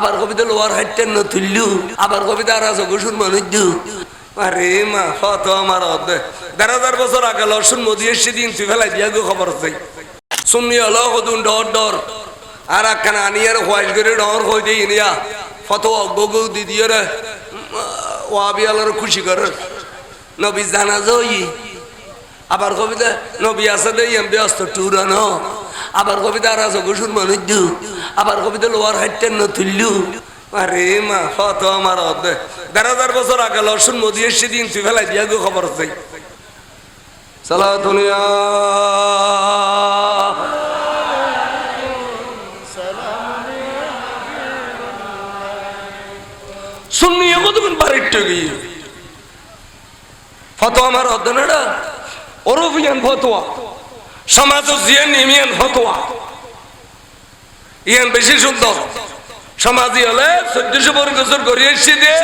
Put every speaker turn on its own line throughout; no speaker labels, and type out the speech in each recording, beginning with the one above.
আবার কবিতা লোয়ার হাইটেন ন তুললু, আবার কবিতা আর আছে ঘুষুর মানুষ দু আরে মা, হত আমার অর্ধে দেড় হাজার বছর আগে লসুন মোদি এসে দিন, তুই ফেলাই দিয়া গো খবর চাই শুনি হলো কদুন ডর ডর। আর একখানা আনিয়ার হোয়াইট করে ডর হয়ে দিই নিয়া ফত গগু দিদিয়ার ওয়াবিয়ালার খুশি করে। নবী জানা যাই আবার কবিতা, নবী আছে দেই, এম ব্যস্ত টুরানো। আবার কবিতা আর আছে ঘুষুর মানুষ আবার কবিতা লোয়ার হাইটেন ন তুললু আরে মা হত আমার অর্ধে দেড় হাজার বছর আগে লসুন মোদি এসে দিন তুই ফেলাই দিয়া গো খবর চাই সালা দুনিয়া। শুননি কতক্ষণ বাড়ির গিয়ে ফতো আমার অধ্যয়নটা ওরফ ইয়ান ফতোয়া সমাজ জিয়ান ইমিয়ান ফতোয়া। ইয়ান বেশি সুন্দর। সমাজই হলে চোদ্দশো বছর গড়িয়ে এসে দিয়ে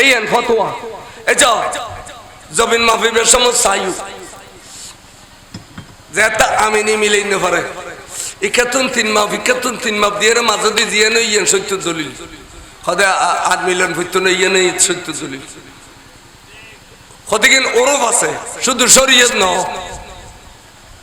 এই ইয়ান ফতোয়া। এই জবিন মাহফিবের সময় সায়ু যেটা আমিনি মিলেই না পারে। ইকাতুন তিন মাপ ইকাতুন তিন মাপ দিয়ে মাঝে দিয়ে জিয়ে নই ইয়ান সত্য দলিল। সদায় আট মিলিয়ন ভুত্য নই ইয়ে নই সত্য দলিল। কতদিন ওরফ আছে, শুধু শরীয়ত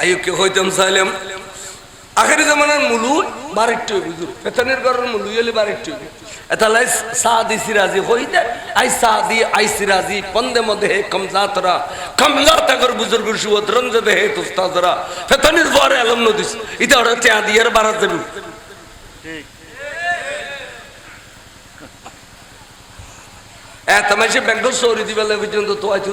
আইকে হইতাম চাইলাম আখেরি জামানার মুলু বারেকটু বুঝুর পেতনের ঘরের মুলু এলে বারেকটু এতালাই সাদি সিরাজি হইতে, আই সাদি, আই সিরাজি, পন্দে মধ্যে হে কমজাতরা কমজাত আগর বুজুর্গ সুবত রঞ্জদে হে তুস্তাজরা। পেতনের পরে আলম নদিস, ইতা ওরা চা দিয়ার বারাত দেবু এত মাসে ব্যাংক সৌরি দিবেলা পর্যন্ত তো হয়তো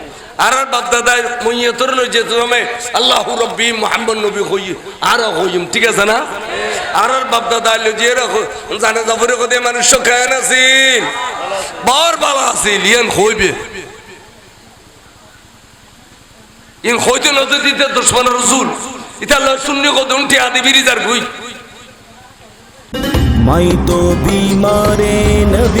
আর বাগদাদায় মইয়তর লই যে তুমি আল্লাহ রব্বি মোহাম্মদ নবী হই, আর হইম, ঠিক আছে না? আর বাগদাদায় লই যে রাখো জানা যাবরে কদে মানুষ খায়ন আছিল বর বালা আছিল ইয়ান হইবে। ইন হইতে নজর দিতে দুশ্মন রসুল। ইতা লয় শূন্য কদম টিয়া দিবি রিজার গুই।
মাই তো বিমারে নবী